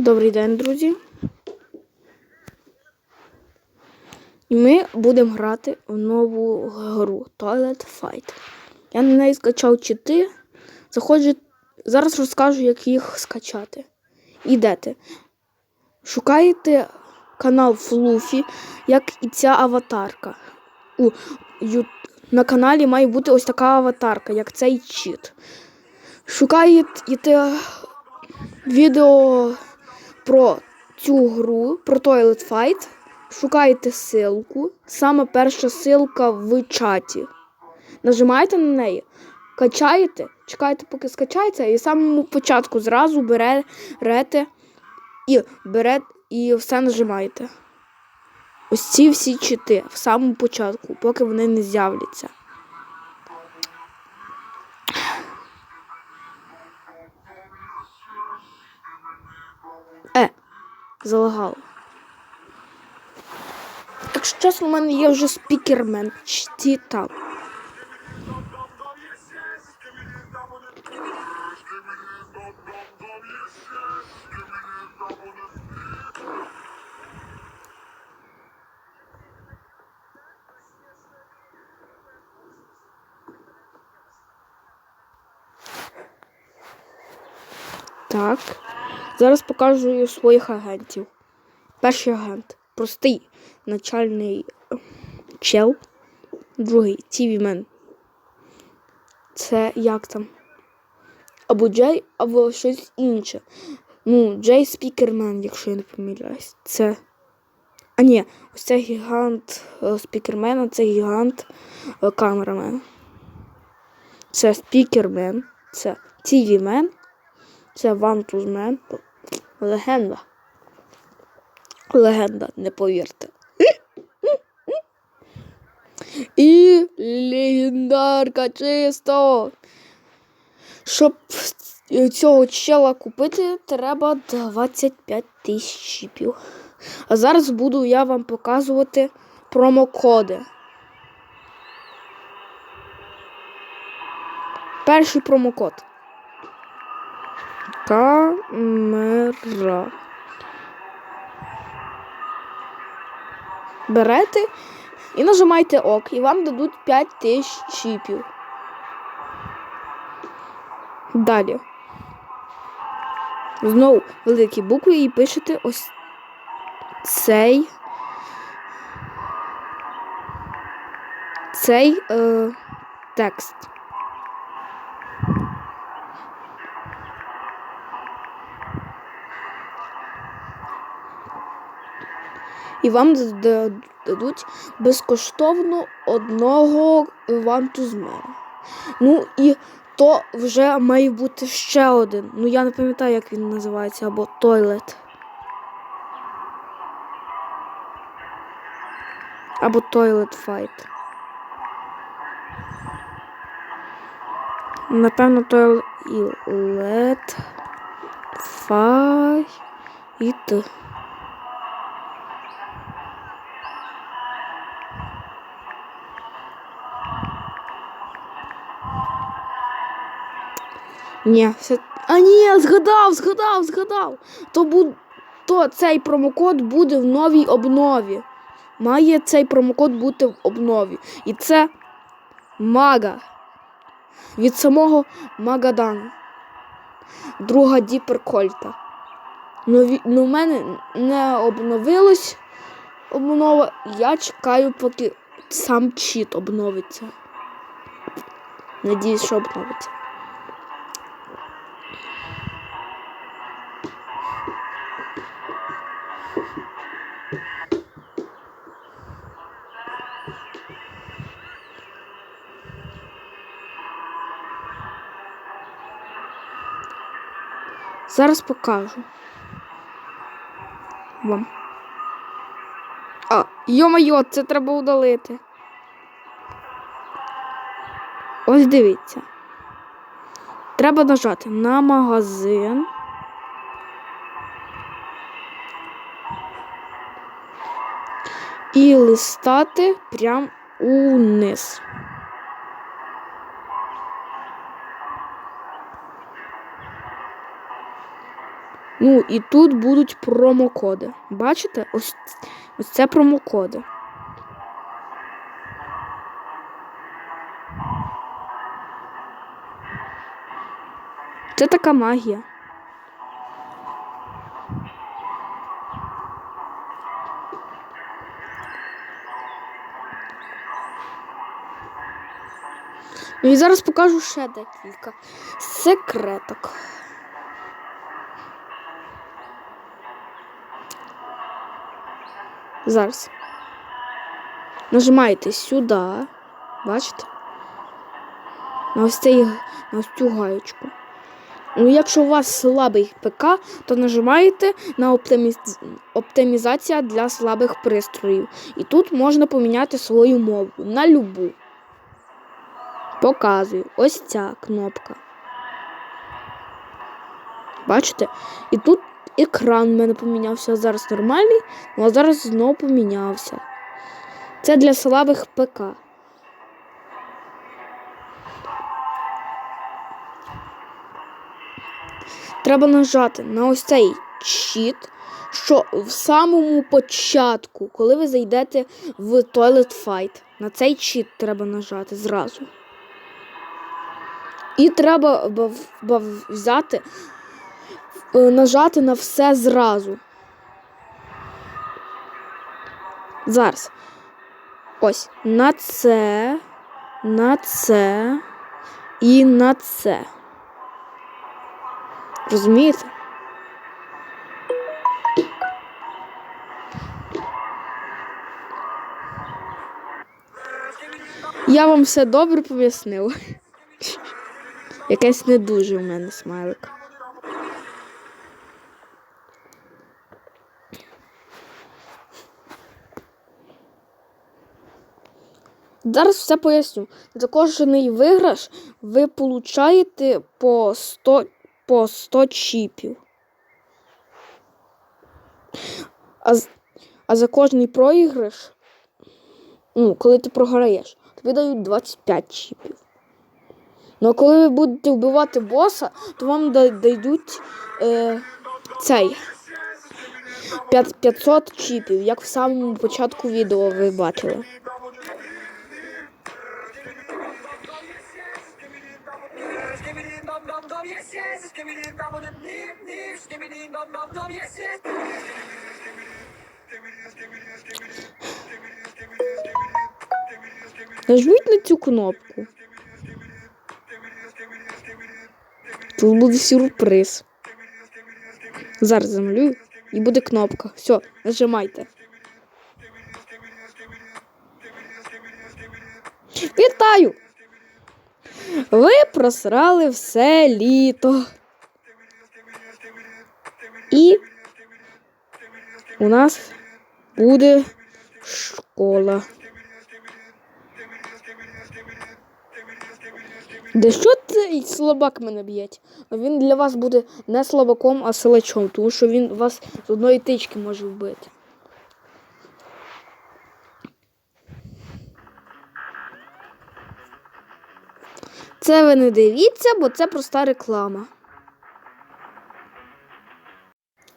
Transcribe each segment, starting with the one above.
Добрий день, друзі. І ми будемо грати в нову гру Toilet Fight. Я на неї скачав чити. Заходжу. Зараз розкажу, як їх скачати. Ідете. Шукаєте канал Флуфі, як і ця аватарка. У, на каналі має бути ось така аватарка, як цей чіт. Шукаєте відео про цю гру, про Toilet Fight. Шукаєте ссылку. Саме перша ссылка в чаті. Нажимаєте на неї, качаєте, чекаєте, поки скачається, і самому початку зразу берете і берете і все нажимаєте. Ось ці всі чити в самому початку, поки вони не з'являться. Залагало. Якщо чесно, у мене є вже спікермен. Чті там. Так. Зараз покажу своїх агентів. Перший агент простий начальний е, чел. Другий TV-мен. Це як там? Або Джей, або щось інше. Ну, Джей Спікермен, якщо я не помиляюсь. Це. А ні, ось це гігант е, спікермена, це гігант е, камерамен. Це спікермен, це TV-мен, це вантузмен. Легенда. Легенда, не повірте. І легендарка чисто. Щоб цього чела купити, треба 25 тисяч чіпів. А зараз буду я вам показувати промокоди. Перший промокод. Камера. Берете і нажимаєте ок, і вам дадуть 5 тисяч чіпів. Далі. Знову великі букви і пишете ось цей. Цей е, текст. І вам дадуть безкоштовно одного вантузмена. Ну і то вже має бути ще один. Ну я не пам'ятаю, як він називається, або тойлет. Або тойлет файт. Напевно, тойлет файт. Ні, все. А ні, згадав, згадав, згадав. То, бу... то цей промокод буде в новій обнові. Має цей промокод бути в обнові. І це мага. Від самого Магадану. Друга Діперкольта. Ну, ві- ну, в мене не обновилось обнова. Я чекаю, поки сам чіт обновиться. Надіюсь, що обновиться. Зараз покажу вам. А, йо-майо, це треба удалити. Ось дивіться. Треба нажати на магазин. І листати прямо униз. Ну, і тут будуть промокоди. Бачите? Ось, ось це промокоди. Це така магія. Ну і зараз покажу ще декілька секреток. Зараз. Нажимаєте сюди. Бачите? На ось цей на ось цю гаєчку. Ну, якщо у вас слабий ПК, то нажимаєте на оптиміз... оптимізація для слабих пристроїв. І тут можна поміняти свою мову на любу. Показую. Ось ця кнопка. Бачите? І тут екран в мене помінявся. Зараз нормальний, ну, а зараз знову помінявся. Це для слабих ПК. Треба нажати на ось цей щит, що в самому початку, коли ви зайдете в Toilet Fight, на цей щит треба нажати зразу. І треба взяти, нажати на все зразу. Зараз. Ось на це, на це і на це. Розумієте? Я вам все добре пояснив. Якесь не дуже у мене смайлик. Зараз все поясню. За кожний виграш ви получаєте по 100, по 100 чіпів. А, а за кожний проіграш, ну, коли ти програєш, тобі дають 25 чіпів. Ну а коли ви будете вбивати боса, то вам да- дадуть е, цей 500 чіпів, як в самому початку відео ви бачили. Нажміть на цю кнопку. Тут буде сюрприз. Зараз замалюю і буде кнопка. Все, нажимайте. Вітаю! Ви просрали все літо. І у нас буде школа. Да що цей слабак мене б'єть? Ну, Він для вас буде не слабаком, а силачом, тому що він вас з одної тички може вбити. Це ви не дивіться, бо це проста реклама.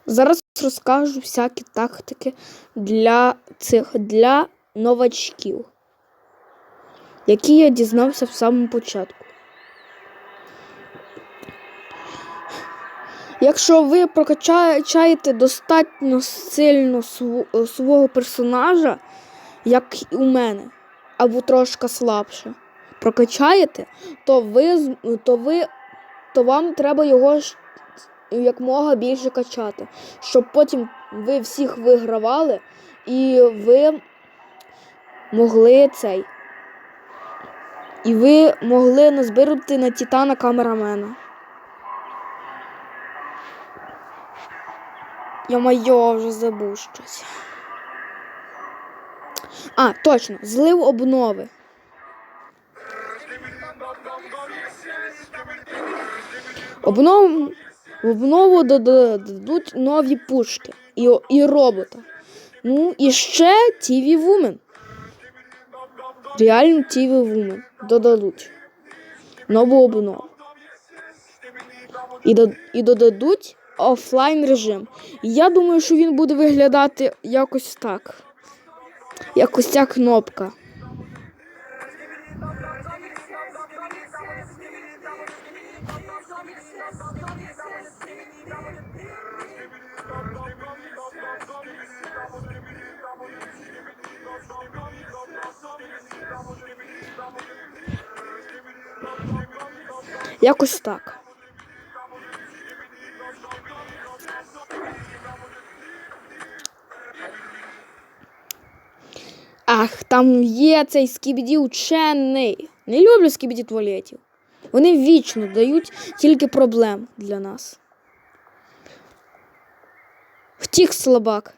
Зараз розкажу всякі тактики для цих для новачків, які я дізнався в самому початку. Якщо ви прокачаєте достатньо сильно свого персонажа, як і у мене, або трошки слабше, прокачаєте, то ви, то ви то вам треба його ж якмога більше качати, щоб потім ви всіх вигравали і ви могли цей. І ви могли назбирати на Титана камерамена. Я майо вже забув щось. А, точно, злив обнови. Обнов... В обнову дадуть нові пушки і, і робота. Ну і ще TV Woman. Реально TV Woman додадуть. Нову обнову. І, і додадуть офлайн режим. Я думаю, що він буде виглядати якось так. Якось ця кнопка. Якось так. Ах, там є цей скібіді учений. Не люблю скібіді туалетів. Вони вічно дають тільки проблем для нас. Втік слабак.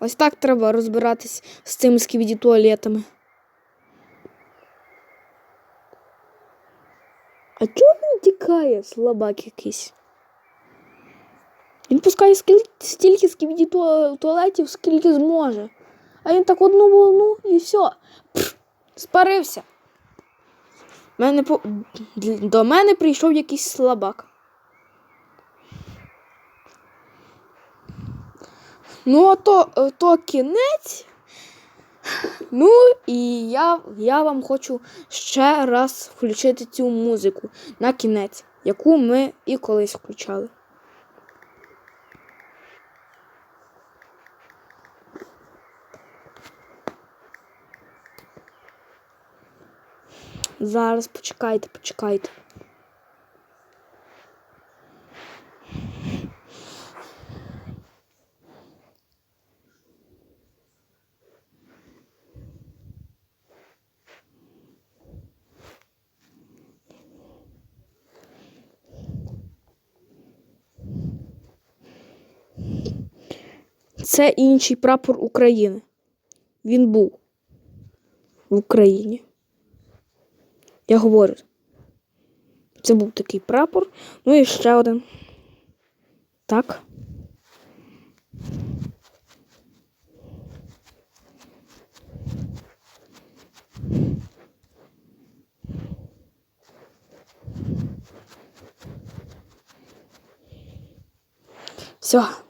Ось так треба розбиратись з цими скібіді туалетами. А чого він тікає, слабак якийсь? Він пускає скільки, стільки туа- туалетів, скільки зможе. А він так одну волну і все. Пф, спарився. Мене по... До мене прийшов якийсь слабак. Ну, а то, то кінець. Ну, і я, я вам хочу ще раз включити цю музику на кінець, яку ми і колись включали. Зараз почекайте, почекайте. Це інший прапор України. Він був в Україні. Я говорю. Це був такий прапор. Ну і ще один. Так. Все.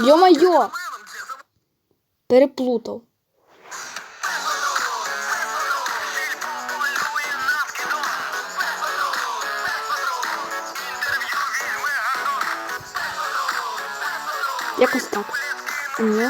Йо-майо! Переплутав. Якось так. Ні.